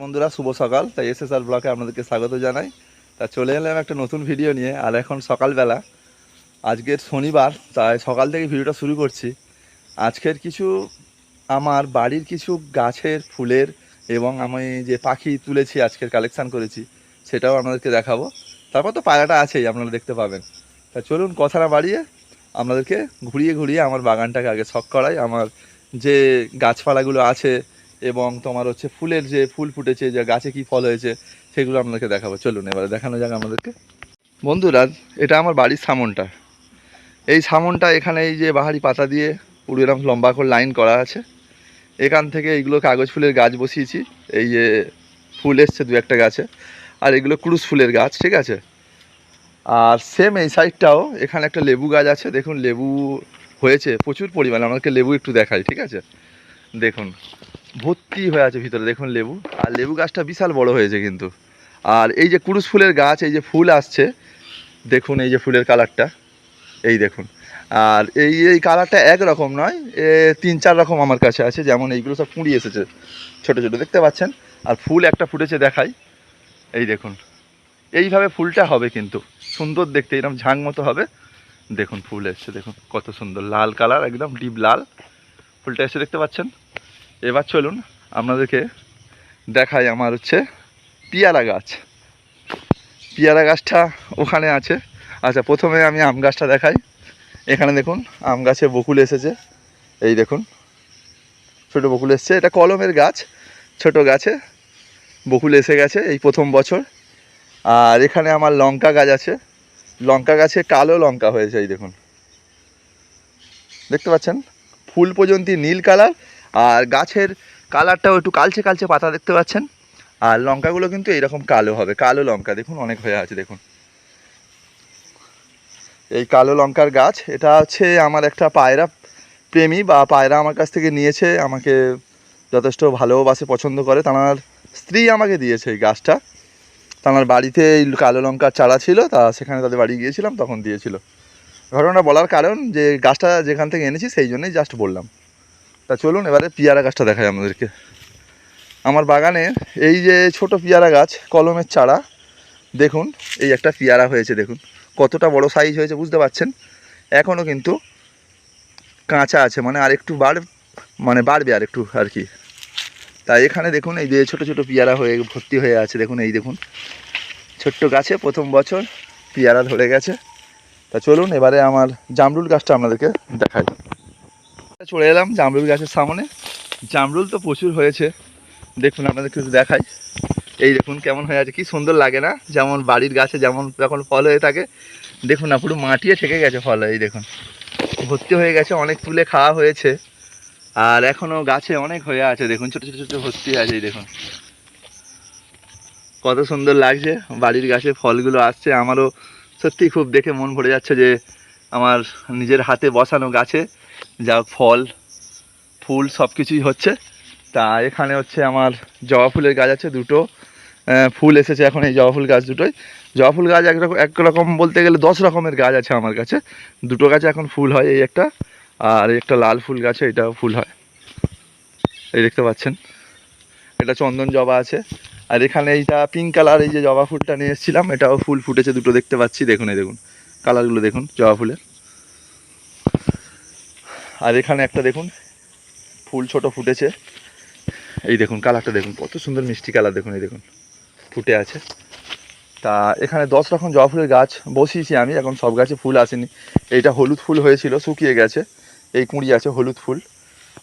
বন্ধুরা, শুভ সকাল। তাই এসএসআর ব্লকে আপনাদেরকে স্বাগত জানাই। তা চলে এলাম একটা নতুন ভিডিও নিয়ে, আর এখন সকালবেলা। আজকের শনিবার, তাই সকাল থেকে ভিডিওটা শুরু করছি। আজকের কিছু আমার বাড়ির কিছু গাছের, ফুলের এবং আমি যে পাখি তুলেছি, আজকের কালেকশান করেছি, সেটাও আপনাদেরকে দেখাবো। তারপর তো পায়রাটা আছেই, আপনারা দেখতে পাবেন। তা চলুন কথা না বাড়িয়ে, আপনাদেরকে ঘুরিয়ে ঘুরিয়ে আমার বাগানটাকে আগে শখ করাই। আমার যে গাছপালাগুলো আছে এবং তোমার হচ্ছে ফুলের যে ফুল ফুটেছে, যে গাছে কি ফল হয়েছে, সেগুলো আপনাদেরকে দেখাবো। চলুন এবারে দেখানো যাক আমাদেরকে। বন্ধুরা, এটা আমার বাড়ির সামনটা। এই সামনটা এখানে এই যে বাহারি পাতা দিয়ে পুরো এরকম লম্বা করে লাইন করা আছে। এখান থেকে এইগুলো কাগজ ফুলের গাছ বসিয়েছি। এই যে ফুল এসছে দু একটা গাছে। আর এগুলো ক্রুশ ফুলের গাছ, ঠিক আছে? আর সেম এই সাইডটাও এখানে একটা লেবু গাছ আছে। দেখুন, লেবু হয়েছে প্রচুর পরিমাণে। আমাকে লেবু একটু দেখাই, ঠিক আছে? দেখুন। ভর্তি হয়ে আছে ভিতরে, দেখুন লেবু। আর লেবু গাছটা বিশাল বড় হয়েছে কিন্তু। আর এই যে কুরুশ ফুলের গাছ, এই যে ফুল আসছে, দেখুন এই যে ফুলের কালারটা। এই দেখুন। আর এই এই কালারটা একরকম নয়, এ তিন, চার রকম আমার কাছে আছে, যেমন এইগুলো সব কুঁড়ি এসেছে ছোট ছোট, দেখতে পাচ্ছেন? আর ফুল একটা ফুটেছে দেখাই। এই দেখুন। এইভাবে ফুলটা হবে কিন্তু। সুন্দর দেখতে, এরকম ঝাং মতো হবে। দেখুন ফুল এসছে, দেখুন কত সুন্দর। লাল কালার, একদম ডিপ লাল। ফুলটা এসে দেখতে পাচ্ছেন? এবার চলুন আপনাদেরকে দেখাই আমার হচ্ছে পিয়ারা গাছ। পিয়ারা গাছটা ওখানে আছে। আচ্ছা প্রথমে আমি আম গাছটা দেখাই। এখানে দেখুন, আম গাছে বকুল এসেছে। এই দেখুন, ছোট বকুল এসছে। এটা কলমের গাছ, ছোট গাছে বকুল এসে গেছে এই প্রথম বছর। আর এখানে আমার লঙ্কা গাছ আছে। লঙ্কা গাছে কালো লঙ্কা হয়েছে, এই দেখুন। দেখতে পাচ্ছেন? ফুল পর্যন্ত নীল কালার আর গাছের কালারটাও একটু কালচে কালচে পাতা দেখতে পাচ্ছেন। আর লঙ্কাগুলো কিন্তু এইরকম কালো হবে, কালো লঙ্কা, দেখুন অনেক হয়ে আছে, দেখুন। এই কালো লঙ্কার গাছ, এটা হচ্ছে আমার একটা পায়রা প্রেমী বা পায়রা আমার কাছ থেকে নিয়েছে, আমাকে যথেষ্ট ভালোবাসে, পছন্দ করে। তার স্ত্রী আমাকে দিয়েছে এই গাছটা। তার বাড়িতে এই কালো লঙ্কার চারা ছিল, তা সেখানে তাদের বাড়ি গিয়েছিলাম, তখন দিয়েছিল। ঘটনাটা বলার কারণ যে গাছটা যেখান থেকে এনেছি, সেই জন্যই জাস্ট বললাম। তা চলুন এবারে পিয়ারা গাছটা দেখাই আমাদেরকে আমার বাগানে এই যে ছোট পিয়ারা গাছ, কলমের চারা, দেখুন, এই একটা পিয়ারা হয়েছে, দেখুন, কতটা বড় সাইজ হয়েছে, বুঝতে পারছেন? এখনও কিন্তু কাঁচা আছে মানে আর একটু বাড় মানে বাড়বে আর একটু আর কি। তাই এখানে দেখুন, এই যে ছোটো ছোটো পিয়ারা হয়ে, ভর্তি হয়ে আছে, দেখুন, এই দেখুন। ছোট্ট গাছে প্রথম বছর পিয়ারা ধরে গেছে। তা চলুন এবারে আমার জামরুল গাছটা আপনাদেরকে দেখাই। চলে এলাম জামরুল গাছের সামনে। জামরুল তো প্রচুর হয়েছে। দেখুন আপনাদের কিছু দেখাই। এই দেখুন, কেমন হয়ে আছে, কি সুন্দর লাগে না? যেমন বাড়ির গাছে যেমন যখন ফল হয়ে থাকে, দেখুন না, পুরো মাটিয়ে ঠেকে গেছে ফল, এই দেখুন। ভর্তি হয়ে গেছে, অনেক তুলে খাওয়া হয়েছে। আর এখনও গাছে অনেক হয়ে আছে, দেখুন, ছোটো ছোটো ছোটো ভর্তি আছে, এই দেখুন। কত সুন্দর লাগছে, বাড়ির গাছে ফলগুলো আসছে। আমারও সত্যি খুব দেখে মন ভরে যাচ্ছে যে, আমার নিজের হাতে বসানো গাছে যা ফল, ফুল সব কিছুই হচ্ছে। তা এখানে হচ্ছে আমার জবা ফুলের গাছ আছে দুটো। ফুল এসেছে এখন এই জবা ফুল গাছ দুটোই। জবা ফুল গাছ একরকম একরকম বলতে গেলে দশ রকমের গাছ আছে আমার কাছে। দুটো গাছে এখন ফুল হয় এই একটা, আর একটা লাল ফুল গাছে এটাও ফুল হয়। এই দেখতে পাচ্ছেন, এটা চন্দন জবা আছে। আর এখানে এইটা পিঙ্ক কালার এই যে জবা ফুলটা নিয়ে এসেছিলাম, এটাও ফুল ফুটেছে দুটো দেখতে পাচ্ছি। দেখুন, এই দেখুন, কালারগুলো দেখুন জবা ফুলের। আর এখানে একটা দেখুন, ফুল ছোট ফুটেছে। এই দেখুন, কালারটা দেখুন, কত সুন্দর মিষ্টি কালার দেখুন, এই দেখুন, ফুটে আছে। তা এখানে দশ রকম জবা ফুলের গাছ বসিয়েছি আমি, এখন সব গাছে ফুল আসেনি। এইটা হলুদ ফুল হয়েছিল, শুকিয়ে গেছে। এই কুঁড়ি আছে, হলুদ ফুল,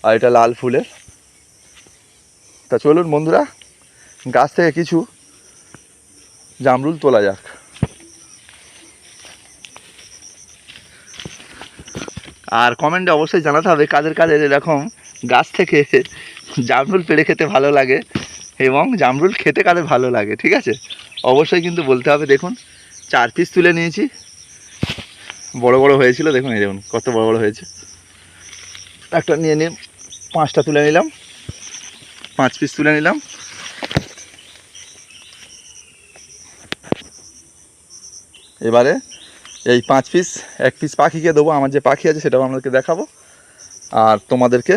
আর এটা লাল ফুলের। তা চলুন বন্ধুরা, গাছ থেকে কিছু জামরুল তোলা যাক। আর কমেন্টে অবশ্যই জানাতে হবে কাদের কাদের এরকম গাছ থেকে জামরুল পেড়ে খেতে ভালো লাগে এবং জামরুল খেতে কাদের ভালো লাগে, ঠিক আছে? অবশ্যই কিন্তু বলতে হবে, দেখুন, চার পিস তুলে নিয়েছি। বড় বড় হয়েছিল, দেখুন, এই দেখুন, কত বড় বড় হয়েছে। একটা নিয়ে নিয়ে পাঁচটা তুলে নিলাম। পাঁচ পিস তুলে নিলাম। এবারে এই পাঁচ পিস এক পিস পাখিকে দেবো, আমার যে পাখি আছে সেটাও আপনাদেরকে দেখাবো। আর তোমাদেরকে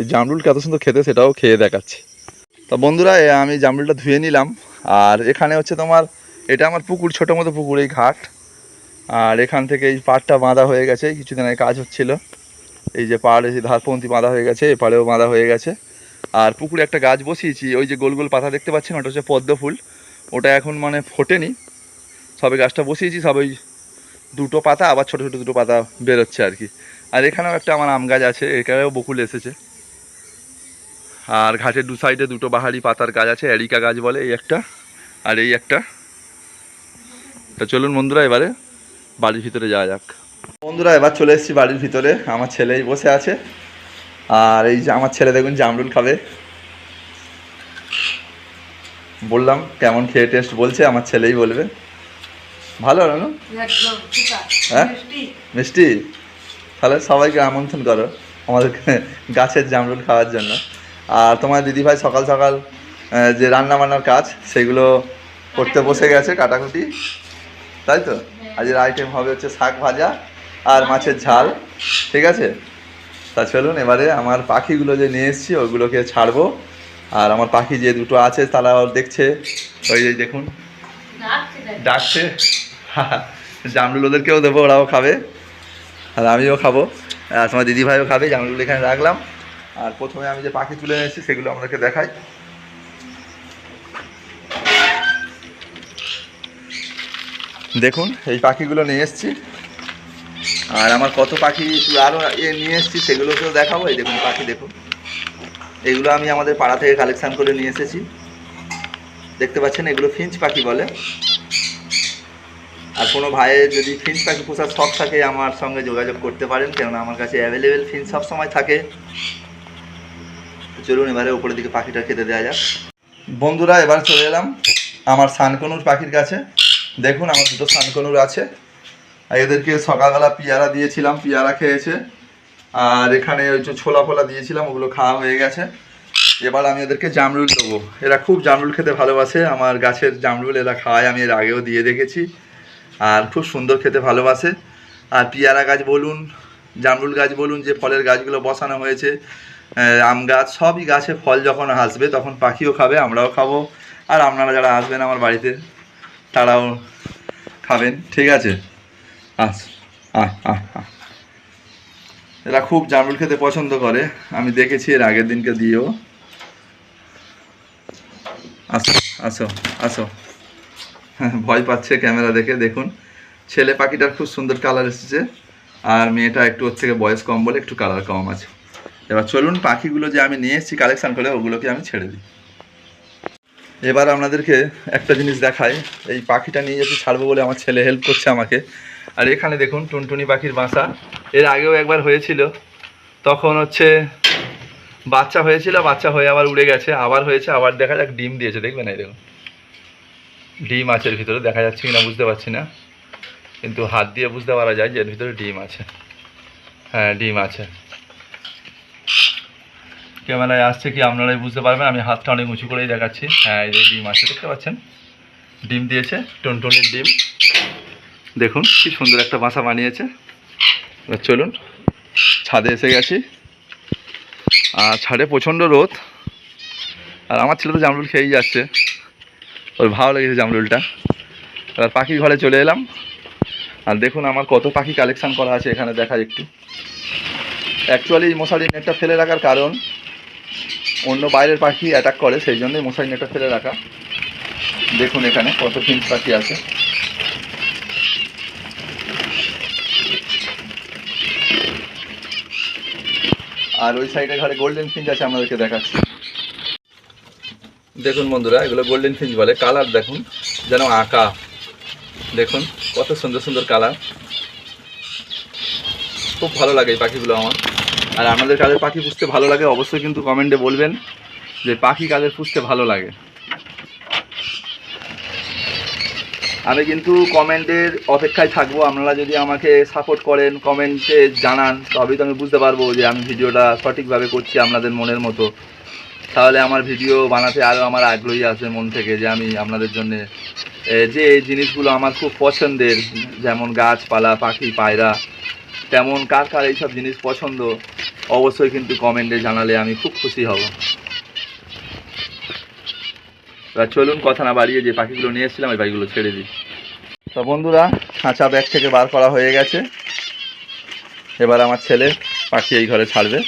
এই জামরুল কত সুন্দর খেতে, সেটাও খেয়ে দেখাচ্ছি। তো বন্ধুরা আমি জামরুলটা ধুয়ে নিলাম। আর এখানে হচ্ছে তোমার, এটা আমার পুকুর, ছোটো মতো পুকুর, এই ঘাট। আর এখান থেকে এই পাড়টা বাঁধা হয়ে গেছে কিছুদিন আগে কাজ হচ্ছিল। এই যে পাড় এই ধারপন্থী বাঁধা হয়ে গেছে এপাড়েও বাঁধা হয়ে গেছে। আর পুকুরে একটা গাছ বসিয়েছি, ওই যে গোল গোল পাতা দেখতে পাচ্ছেন, ওটা হচ্ছে পদ্ম ফুল। ওটা এখন মানে ফোটেনি। সবে গাছটা বসিয়েছি সবে ওই দুটো পাতা, আবার ছোটো ছোটো দুটো পাতা বেরোচ্ছে আর কি। আর এখানেও একটা আমার আম গাছ আছে, এখানেও বকুল এসেছে। আর ঘাটের দু সাইডে দুটো বাহারি পাতার গাছ আছে এরিকা গাছ বলে এই একটা, আর এই একটা। তা চলুন বন্ধুরা, এবারে বাড়ির ভিতরে যাওয়া যাক। বন্ধুরা, এবার চলে এসেছি বাড়ির ভিতরে, আমার ছেলেই বসে আছে। আর এই যে আমার ছেলে দেখুন জামরুল খাবে। বললাম, কেমন খেয়ে টেস্ট বলছে, আমার ছেলেই বলবে। ভালো না? হ্যাঁ? মিষ্টি? তাহলে সবাইকে আমন্ত্রণ করো আমাদের গাছের জামরুল খাওয়ার জন্য। আর তোমার দিদিভাই সকাল সকাল যে রান্না বান্নার কাজ সেগুলো করতে বসে গেছে কাটাকুটি। তাই তো? আজের আইটেম হবে হচ্ছে শাক ভাজা আর মাছের ঝাল। ঠিক আছে? তা চলুন এবারে আমার পাখিগুলো যে নিয়ে এসেছি ওগুলোকে ছাড়বো। আর আমার পাখি যে দুটো আছে তারাও দেখছে। ওই যে দেখুন। ডাকছে? জামরুল ওদেরকেও দেবো, ওরাও খাবে। আর আমিও খাব। আর তোমার দিদিভাইও খাবে, জামরুল এখানে রাখলাম। আর প্রথমে আমি যে পাখি তুলে এনেছি, সেগুলো আমাদেরকে দেখাই। দেখুন, এই পাখিগুলো নিয়ে এসেছি। আর আমার কত পাখি আরও এ নিয়ে এসেছি সেগুলোকেও দেখাবো। এই দেখুন পাখি, দেখুন। এগুলো আমি আমাদের পাড়া থেকে কালেকশন করে নিয়ে এসেছি। দেখতে পাচ্ছেন, এগুলো ফিঞ্চ পাখি বলে। কোনো ভাইয়ের যদি ফিন্স পাখি পোষার শখ থাকে, আমার সঙ্গে যোগাযোগ করতে পারেন। কেননা আমার কাছে অ্যাভেলেবেল ফিন্স সব সময় থাকে। চলুন এবারে উপরের দিকে পাখিটা খেতে দেওয়া যাক। বন্ধুরা, এবার চলে এলাম আমার সানকনুর পাখির কাছে। দেখুন, আমার দুটো সানকনুর আছে। আর এদেরকে সকালবেলা পিয়ারা দিয়েছিলাম, পিয়ারা খেয়েছে। আর এখানে ওই যে ছোলা ফোলা দিয়েছিলাম, ওগুলো খাওয়া হয়ে গেছে। এবার আমি এদেরকে জামরুল দেবো। এরা খুব জামরুল খেতে ভালোবাসে। আমার গাছের জামরুল এরা খাওয়ায় আমি এর আগেও দিয়ে দেখেছি। আর খুব সুন্দর খেতে ভালোবাসে। আর পিয়ারা গাছ বলুন, জামরুল গাছ বলুন, যে ফলের গাছগুলো বসানো হয়েছে আম গাছ, সবই গাছে ফল যখন আসবে তখন পাখিও খাবে, আমরাও খাব। আর আপনারা যারা আসবেন আমার বাড়িতে, তারাও খাবেন, ঠিক আছে? আস এরা খুব জামরুল খেতে পছন্দ করে, আমি দেখেছি এর আগের দিনকে দিয়েও। আসো আসো আসো। ভয় পাচ্ছে ক্যামেরা দেখে, দেখুন। ছেলে পাখিটার খুব সুন্দর কালার এসেছে। আর মেয়েটা একটু ওর থেকে বয়স কম বলে একটু কালার কম আছে। এবার চলুন পাখিগুলো যে আমি নিয়ে এসেছি কালেকশান করে, ওগুলোকে আমি ছেড়ে দিই। এবার আপনাদেরকে একটা জিনিস দেখাই। এই পাখিটা নিয়ে যেতে ছাড়বো বলে আমার ছেলে হেল্প করছে আমাকে। আর এখানে দেখুন, টুনটুনি পাখির বাসা। এর আগেও একবার হয়েছিল। তখন হচ্ছে বাচ্চা হয়েছিল, বাচ্চা হয়ে আবার উড়ে গেছে। আবার হয়েছে, আবার দেখা যাক ডিম দিয়েছে। দেখবেন এই দেখুন। ডিম আছে এর ভিতরে, দেখা যাচ্ছে কিনা, বুঝতে পারছি না। কিন্তু হাত দিয়ে বুঝতে পারা যায় যে এর ভিতরে ডিম আছে। হ্যাঁ ডিম আছে। ক্যামেরায় আসছে কি আপনারাই বুঝতে পারবেন, আমি হাতটা অনেক উঁচু করেই দেখাচ্ছি। হ্যাঁ এই যে ডিম আছে, দেখতে পাচ্ছেন? ডিম দিয়েছে, টনটনির ডিম। দেখুন, কি সুন্দর একটা বাসা বানিয়েছে। চলুন, ছাদে এসে গেছি। আর ছাদে প্রচণ্ড রোদ। আর আমার ছেলে তো জামরুল খেয়েই যাচ্ছে। ওর ভালো লেগেছে জামরুলটা। এবার পাখির ঘরে চলে এলাম। আর দেখুন আমার কত পাখি কালেকশন করা আছে এখানে দেখা একটু। অ্যাকচুয়ালি মশারি নেটটা ফেলে রাখার কারণ, অন্য বাইরের পাখি অ্যাটাক করে, সেই জন্যই মশারি নেটটা ফেলে রাখা। দেখুন এখানে কত ফিন্স পাখি আছে। আর ওই সাইডে ঘরে গোল্ডেন ফিঞ্চ আছে আমাদেরকে দেখাচ্ছি। দেখুন বন্ধুরা, এগুলো গোল্ডেন ফিঞ্চ বলে। কালার দেখুন, যেন আঁকা। দেখুন, কত সুন্দর সুন্দর কালার খুব ভালো লাগে এই পাখিগুলো আমার। আর আমাদের কাদের পাখি পুষতে ভালো লাগে, অবশ্যই কিন্তু কমেন্টে বলবেন যে পাখি কাদের পুষতে ভালো লাগে। আমি কিন্তু কমেন্টের অপেক্ষায় থাকব। আপনারা যদি আমাকে সাপোর্ট করেন কমেন্টে জানান, তবেই তো আমি বুঝতে পারব যে আমি ভিডিওটা সঠিকভাবে করছি আপনাদের মনের মতো। তাহলে আমার ভিডিও বানাতে আরও আমার আগ্রহী আছে মন থেকে যে আমি আপনাদের জন্য যে জিনিসগুলো আমার খুব পছন্দের, যেমন গাছপালা, পাখি, পায়রা, তেমন কার কার এইসব জিনিস পছন্দ, অবশ্যই কিন্তু কমেন্টে জানালে আমি খুব খুশি হব। এবার চলুন কথা না বাড়িয়ে যে পাখিগুলো নিয়ে এসেছিলাম, ওই পাখিগুলো ছেড়ে দিই। তো বন্ধুরা, খাঁচা ব্যাগ থেকে বার করা হয়ে গেছে। এবার আমার ছেলে পাখি এই ঘরে ছাড়বে।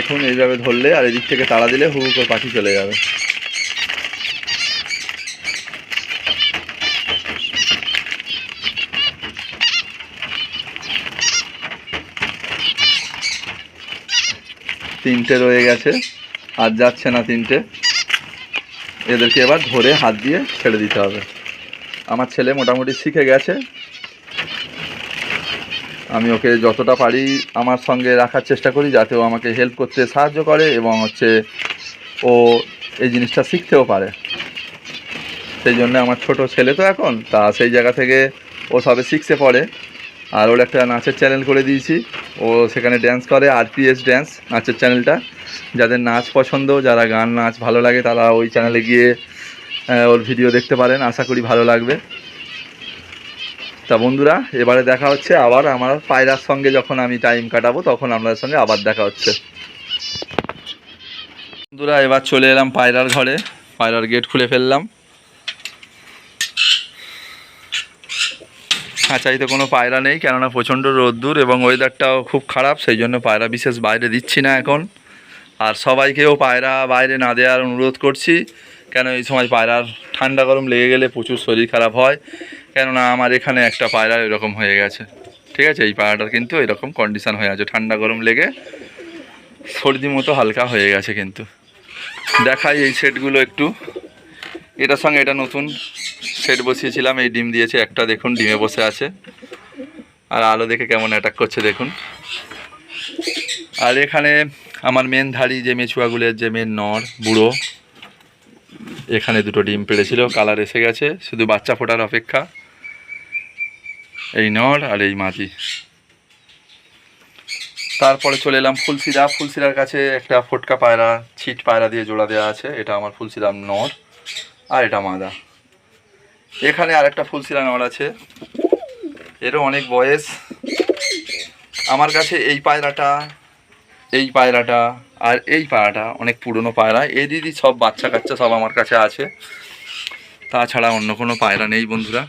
দেখুন, এইভাবে ধরলে আর এদিক থেকে তাড়া দিলে হু করে পাখি চলে যাবে। তিনটে রয়ে গেছে। আর যাচ্ছে না তিনটে। এদেরকে এবার ধরে হাত দিয়ে ছেড়ে দিতে হবে। আমার ছেলে মোটামুটি শিখে গেছে। আমি ওকে যতটা পারি আমার সঙ্গে রাখার চেষ্টা করি যাতে ও আমাকে হেল্প করতে সাহায্য করে এবং হচ্ছে ও এই জিনিসটা শিখতেও পারে। সেই জন্য আমার ছোট ছেলে তো এখন, তা সেই জায়গা থেকে ও সবে শিখতে পড়ে। আর ওর একটা নাচের চ্যানেল করে দিয়েছি। ও সেখানে ড্যান্স করে আর আরপিএস ড্যান্স নাচের চ্যানেলটা যাদের নাচ পছন্দ, যারা গান নাচ ভালো লাগে, তারা ওই চ্যানেলে গিয়ে ওর ভিডিও দেখতে পারেন। আশা করি ভালো লাগবে। তা বন্ধুরা, এবারে দেখা হচ্ছে আবার আমার পায়রার সঙ্গে যখন আমি টাইম কাটাবো, তখন আপনাদের সঙ্গে আবার দেখা হচ্ছে। বন্ধুরা, এবার চলে এলাম পায়রার ঘরে, পায়রার গেট খুলে ফেললাম। খাঁচাইতে কোনো পায়রা নেই, কেননা প্রচণ্ড রোদ্দুর এবং ওয়েদারটাও খুব খারাপ, সেই জন্য পায়রা বিশেষ বাইরে দিচ্ছি না এখন। আর সবাইকেও পায়রা বাইরে না দেওয়ার অনুরোধ করছি, কেন এই সময় পায়রার ঠান্ডা গরম লেগে গেলে প্রচুর শরীর খারাপ হয়। কেননা আমার এখানে একটা পায়রা এরকম হয়ে গেছে। ঠিক আছে, এই পায়রাটার কিন্তু এরকম কন্ডিশন হয়ে আছে। ঠান্ডা গরম লেগে সর্দি মতো হালকা হয়ে গেছে কিন্তু। দেখাই এই সেটগুলো একটু। এটার সঙ্গে এটা নতুন সেট বসিয়েছিলাম। এই ডিম দিয়েছে একটা, দেখুন, ডিমে বসে আছে। আর আলো দেখে কেমন অ্যাটাক করছে, দেখুন। আর এখানে আমার মেন ধাড়ি, যে মেছুয়াগুলের যে মেন নর, বুড়ো এখানে দুটো ডিম পেড়েছিল, কালার এসে গেছে, শুধু বাচ্চা ফোটার অপেক্ষা। এই নর আর এই মাঝি তারপরে চলে এলাম ফুলসিরা ফুলসিরার কাছে একটা ফোটকা পায়রা, ছিট পায়রা দিয়ে জোড়া দেওয়া আছে, এটা আমার ফুলসিরাম নর আর এটা মাদা। এখানে আর একটা ফুলসিরা নর আছে, এরও অনেক বয়স। আমার কাছে এই পায়রাটা এই পায়রাটা আর এই পায়রাটা অনেক পুরনো পায়রা। এই দিদি সব বাচ্চা কাচ্চা সব আমার কাছে আছে। তাছাড়া অন্য কোনো পায়রা নেই বন্ধুরা।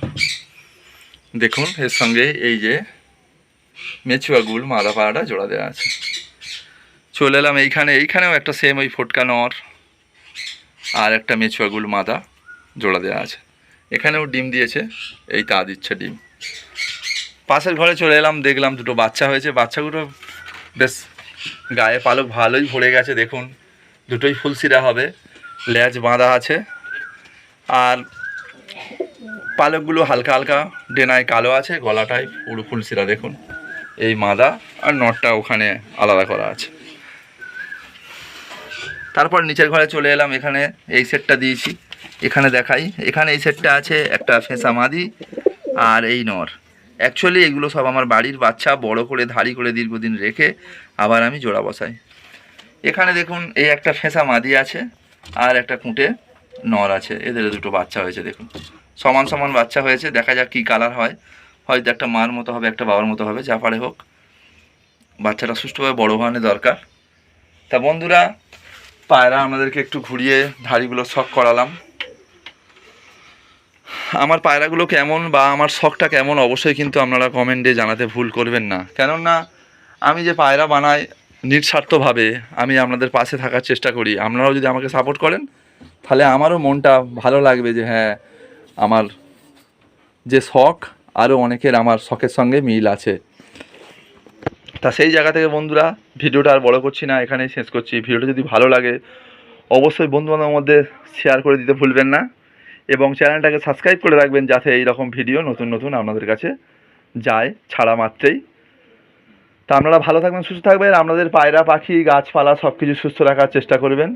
দেখুন, এর সঙ্গে এই যে মেচুয়া গুল মাদা পায়রাটা জোড়া দেওয়া আছে। চলে এলাম এইখানে। এইখানেও একটা সেম ওই ফোটকা নর আর একটা মেচুয়া গুল মাদা জোড়া দেওয়া আছে। এখানেও ডিম দিয়েছে। এই তা দিচ্ছে ডিম। পাশের ঘরে চলে এলাম, দেখলাম দুটো বাচ্চা হয়েছে। বাচ্চাগুলো বেশ গায়ে পালক ভালোই ভরে গেছে, দেখুন। দুটোই ফুলসিরা হবে, লেজ বাঁধা আছে। আর পালকগুলো হালকা হালকা, ডেনায় কালো আছে গলাটায় পুরো ফুলসিরা দেখুন। এই মাদা আর নটটা ওখানে আলাদা করা আছে। তারপর নিচের ঘরে চলে এলাম, এখানে এই সেটটা দিয়েছি। এখানে দেখাই, এখানে এই সেটটা আছে একটা ফেঁসা মাদি আর এই নর। অ্যাকচুয়ালি এগুলো সব আমার বাড়ির বাচ্চা, বড় করে, ধাড়ি করে দীর্ঘদিন রেখে আবার আমি জোড়া বসাই। এখানে দেখুন, এই একটা ফেঁসা মাদি আছে, আর একটা কুঁটে নর আছে। এদের দুটো বাচ্চা হয়েছে, দেখুন। সমান সমান বাচ্চা হয়েছে, দেখা যাক কী কালার হয়। হয়তো একটা মার মতো হবে, একটা বাবার মতো হবে, যা পারে হোক। বাচ্চাটা সুষ্ঠুভাবে বড় হওয়ানো দরকার। তা বন্ধুরা, পায়রা আমাদেরকে একটু ঘুরিয়ে ধাড়িগুলো শখ করালাম। আমার পায়রাগুলো কেমন বা আমার শখটা কেমন, অবশ্যই কিন্তু আপনারা কমেন্টে জানাতে ভুল করবেন না। কেননা, আমি যে পায়রা বানাই নিঃস্বার্থভাবে, আমি আপনাদের পাশে থাকার চেষ্টা করি। আপনারাও যদি আমাকে সাপোর্ট করেন, তাহলে আমারও মনটা ভালো লাগবে যে হ্যাঁ আমার যে শখ, আরও অনেকের আমার শখের সঙ্গে মিল আছে। তা সেই জায়গা থেকে বন্ধুরা, ভিডিওটা আর বড় করছি না, এখানেই শেষ করছি। ভিডিওটা যদি ভালো লাগে, অবশ্যই বন্ধুবান্ধবের মধ্যে শেয়ার করে দিতে ভুলবেন না। এবং চ্যানেলটাকে সাবস্ক্রাইব করে রাখবেন যাতে এই রকম ভিডিও নতুন নতুন আপনাদের কাছে যায় ছাড়া মাত্রেই। তা আপনারা ভালো থাকবেন, সুস্থ থাকবেন। আপনাদের পায়রা, পাখি, গাছপালা সব কিছু সুস্থ রাখার চেষ্টা করবেন।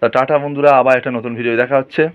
তা টাটা বন্ধুরা, আবার একটা নতুন ভিডিও দেখা হচ্ছে।